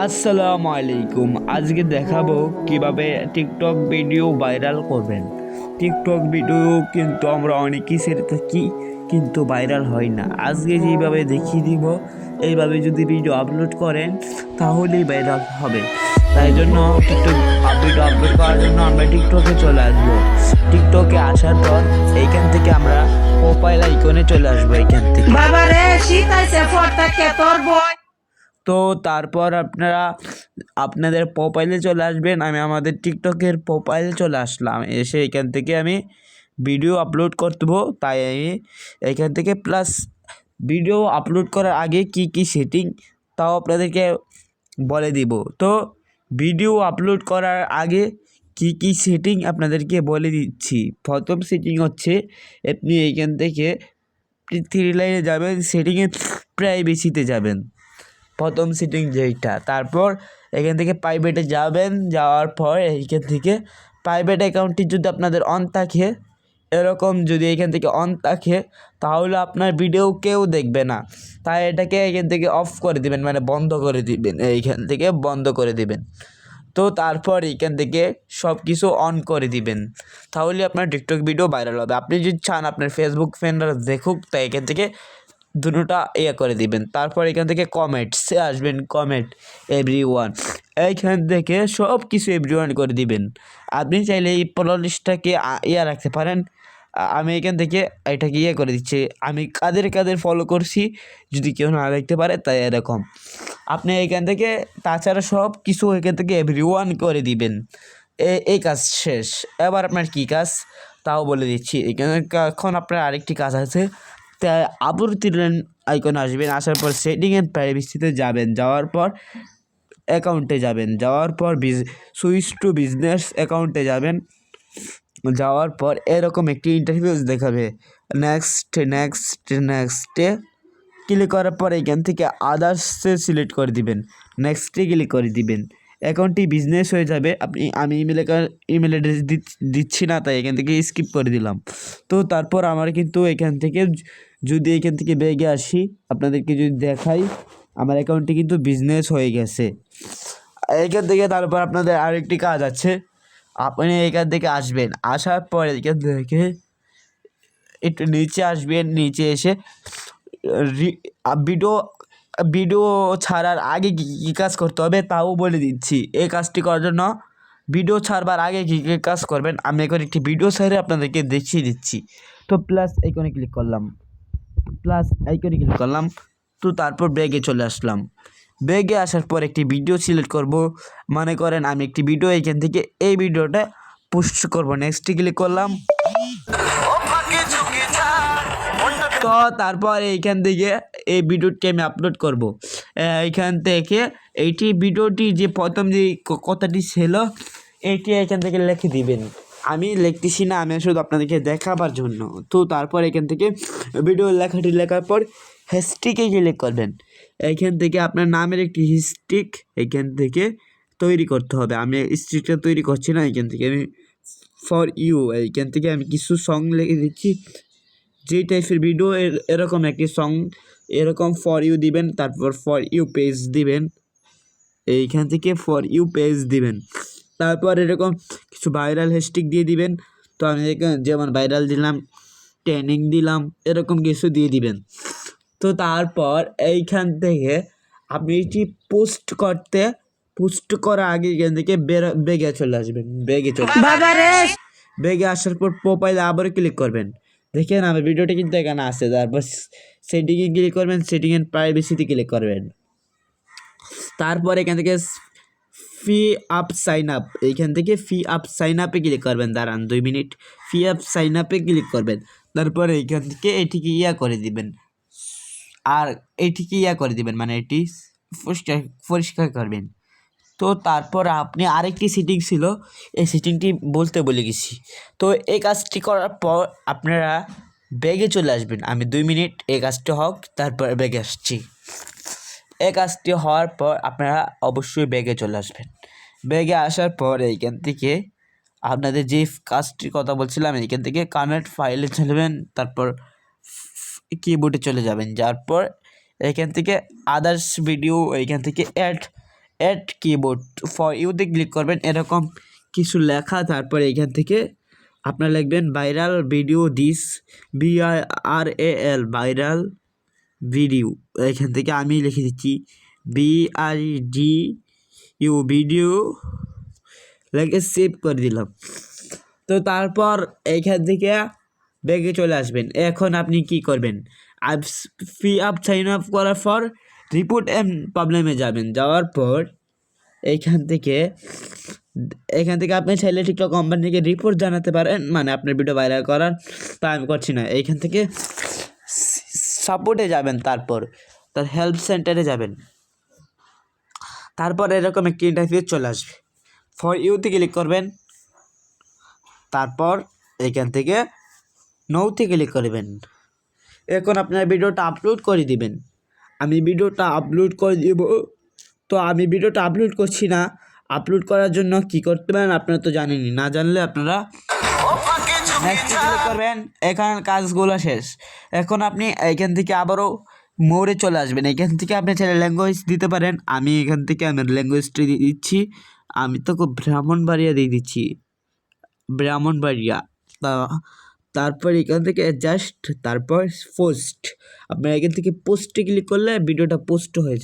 আসসালামু আলাইকুম। আজকে দেখাবো কীভাবে টিকটক ভিডিও ভাইরাল করবেন। টিকটক ভিডিও কিন্তু আমরা অনেকেই সেরে থাকি, কিন্তু ভাইরাল হয় না। আজকে যেভাবে দেখিয়ে দিব, এইভাবে যদি ভিডিও আপলোড করেন, তাহলেই ভাইরাল হবে। তাই জন্য টিকটক ভিডিও আপলোড করার জন্য আমরা টিকটকে চলে আসব। টিকটকে আসার পর এইখান থেকে আমরা মোবাইল আইকনে চলে আসব এইখান থেকে। বাবা রে শীত তোর বই তো তারপর আপনারা, আপনাদের প্রোফাইলে চলে আসবেন। আমি আমাদের টিকটকের প্রোফাইলে চলে আসলাম। এসে এখান থেকে আমি ভিডিও আপলোড করতেবো তাই আমি এখান থেকে প্লাস ভিডিও আপলোড করার আগে কি কি সেটিং তাও আপনাদেরকে বলে দিব। তো ভিডিও আপলোড করার আগে কি কি সেটিং আপনাদেরকে বলে দিচ্ছি। প্রথম সেটিং হচ্ছে, আপনি এইখান থেকে থ্রি লাইনে যাবেন। সেটিংয়ে প্রাইভেসিতে যাবেন। প্রথম সিটিং যেইটা। তারপর এখান থেকে প্রাইভেটে যাবেন, যাওয়ার পর এইখান থেকে প্রাইভেট অ্যাকাউন্টটি যদি আপনাদের অন থাকে, এরকম যদি এখান থেকে অন থাকে, তাহলে আপনার ভিডিও কেউ দেখবে না। তাই এটাকে এখান থেকে অফ করে দিবেন মানে বন্ধ করে দিবেন, এইখান থেকে বন্ধ করে দিবেন। তো তারপর এখান থেকে সব কিছু অন করে দিবেন। তাহলে আপনার টিকটক ভিডিও ভাইরাল হবে। আপনি যদি চান আপনার ফেসবুক ফ্রেন্ডরা দেখুক, তাই এখান থেকে দুটোটা ইয়ে করে দিবেন। তারপর এখান থেকে কমেন্টসে আসবেন কমেন্ট এভরি ওয়ান এইখান থেকে সব কিছু এভরি ওয়ান করে দিবেন। আপনি চাইলে এই প্লেলিস্টটাকে ইয়ে রাখতে পারেন। আমি এখান থেকে এটাকে ইয়ে করে দিচ্ছি। আমি কাদের কাদের ফলো করছি, যদি কেউ না দেখতে পারে, তাই এরকম। আপনি এখান থেকে, তাছাড়া সব কিছু এখান থেকে এভরি ওয়ান করে দিবেন। এই কাজ শেষ। এবার আপনার কী কাজ? তাও বলে দিচ্ছি। এখানে এখন আপনার আরেকটি কাজ আছে। আবৃত্তি আইকন আসবেন, আসার পর সেটিং অ্যান্ড প্রাইভেসিতে যাবেন, যাওয়ার পর অ্যাকাউন্টে যাবেন, যাওয়ার পর বিজ, সুইচ টু বিজনেস অ্যাকাউন্টে যাবেন, যাওয়ার পর এরকম একটি ইন্টারভিউ দেখাবে। নেক্সট নেক্সট নেক্সটে ক্লিক করার পর এখান থেকে আদার্সে সিলেক্ট করে দিবেন। নেক্সটে ক্লিক করে দিবেন। অ্যাকাউন্টটি বিজনেস হয়ে যাবে। আপনি, আমি ইমেল ইমেল অ্যাড্রেস দিচ্ছি না তাই এখান থেকে স্কিপ করে দিলাম। তো তারপর আমার কিন্তু এখান থেকে যদি এখান থেকে বেগে আসি, আপনাদেরকে যদি দেখাই, আমার অ্যাকাউন্টটি কিন্তু বিজনেস হয়ে গেছে। এখান থেকে তারপর আপনাদের আরেকটি কাজ আছে। আপনি এখান থেকে আসবেন, আসার পর এখান থেকে একটু নিচে আসবেন, নিচে এসে ভিডিও ভিডিও ছাড়ার আগে কী কী কাজ করতে হবে তাও বলে দিচ্ছি। এই কাজটি করার জন্য ভিডিও ছাড়বার আগে কী কী কাজ করবেন? আমি এখন একটি ভিডিও ছেড়ে আপনাদেরকে দেখিয়ে দিচ্ছি। তো প্লাস আইকনে ক্লিক করলাম। প্লাস আইকনে ক্লিক করলাম। তো তারপর ব্যাগে চলে আসলাম। ব্যাগে আসার পর একটি ভিডিও সিলেক্ট করব। মনে করেন আমি একটি ভিডিও এখান থেকে এই ভিডিওটা পোস্ট করব। নেক্সটে ক্লিক করলাম। তো তারপর এইখান থেকে এই ভিডিওটি আমি আপলোড করব। এইখান থেকে এইটি ভিডিওটি যে প্রথম যে কথাটি ছিল, এটি এখান থেকে লিখে দিবেন। আমি লিখতেছি না, আমি শুধু আপনাদেরকে দেখাবার জন্য। তো তারপর এখান থেকে ভিডিও লেখাটি লেখার পর হ্যাশটিকে ক্লিক করবেন। এইখান থেকে আপনার নামের একটি হিস্ট্রিক এখান থেকে তৈরি করতে হবে। আমি স্ট্রিকটা তৈরি করছি না এখান থেকে আমি ফর ইউ এইখান থেকে আমি কিছু সং লিখে দিচ্ছি। যে টাইপের ভিডিও এর- এরকম একটি সং এরকম ফর ইউ দিবেন তারপর ফর ইউ পেজ দিবেন। এইখান থেকে ফর ইউ পেজ দিবেন। তারপর এরকম কিছু ভাইরাল হ্যাশট্যাগ দিয়ে দিবেন। তো আমি যেমন ভাইরাল দিলাম ট্রেনিং দিলাম এরকম কিছু দিয়ে দিবেন। তো তারপর এইখান থেকে আপনি এটি পোস্ট করতে পোস্ট করার আগে এখান থেকে বের বেগে চলে আসবেন বেগে চলে ব্যাগে আসার পর প্রোফাইলে আবার ক্লিক করবেন। দেখেন আমার ভিডিওটা কিন্তু এখানে আছে, তারপর সেটিংয়ে ক্লিক করবেন সেটিং এন্ড প্রাইভেসিতে ক্লিক করবেন। তারপর এখান থেকে ফি আপ সাইন আপ এইখান থেকে ফি আপ সাইন আপে ক্লিক করবেন, দাঁড়ান দুই মিনিট ফি আপ সাইন আপে ক্লিক করবেন, তারপর এইখান থেকে এটিকে ইয়া করে দিবেন। আর এটিকে ইয়া করে দিবেন মানে এটি পরিষ্কার পরিষ্কার করবেন। তো তারপর আপনি আরেকটি সিটিং ছিল, এই সিটিংটি বলতে বলে গেছি। তো এই কাজটি করার পর আপনারা ব্যাগে চলে আসবেন। আমি দুই মিনিট এই কাজটি হোক, তারপর ব্যাগে আসছি। এই কাজটি হওয়ার পর আপনারা অবশ্যই ব্যাগে চলে আসবেন। ব্যাগে আসার পর এইখান থেকে আপনাদের যে কাজটির কথা বলছিলাম, এইখান থেকে কানেক্ট ফাইলে চলবেন তারপর কিবোর্ডে চলে যাবেন। যার পর এখান থেকে আদার্স ভিডিও এইখান থেকে অ্যাড অ্যাড কিবোর্ড ফর ইউতে ক্লিক করবেন, এরকম কিছু লেখা, তারপরে এখান থেকে আপনারা লিখবেন viral video this B R A L viral video এখান থেকে আমি লিখে দিচ্ছি B R D U video লিখে সেভ করে দিলাম। তো তারপর এইখান থেকে ব্যাগে চলে আসবেন। এখন আপনি কি করবেন? আপ ফি আপ সাইন আপ করার পর রিপোর্ট এম প্রবলেমে যাবেন। যাওয়ার পর এইখান থেকে এখান থেকে আপনি চাইলে টিকটক কোম্পানিকে রিপোর্ট জানাতে পারেন। মানে আপনার ভিডিও ভাইরাল করার তা আমি করছি না। এইখান থেকে সাপোর্টে যাবেন তারপর। তার হেল্প সেন্টারে যাবেন। তারপর এরকম একটি ইন্টারভিউ চলে আসবে। ফর ইউতে ক্লিক করবেন। তারপর এখান থেকে নৌতে ক্লিক করবেন। এখন আপনার ভিডিওটা আপলোড করে দিবেন। আমি ভিডিওটা আপলোড করে দিব। তো আমি ভিডিওটা আপলোড করছি না। আপলোড করার জন্য কি করতে পারেন আপনারা তো জানেনই। না জানলে আপনারা নেক্সট করবেন। এখানে কাজগুলো শেষ। এখন আপনি এখান থেকে আবারও মোড়ে চলে আসবেন। এখান থেকে আপনি ছেলে ল্যাঙ্গুয়েজ দিতে পারেন। আমি এখান থেকে আমার ল্যাঙ্গুয়েজটি দিচ্ছি। আমি তো ব্রাহ্মণবাড়িয়া দিয়ে দিচ্ছি। ব্রাহ্মণবাড়িয়া। তা- তারপর এখান থেকে জাস্ট তারপর পোস্ট আপনারা এখান থেকে পোস্টে ক্লিক করলে ভিডিওটা পোস্ট হয়ে যাবে।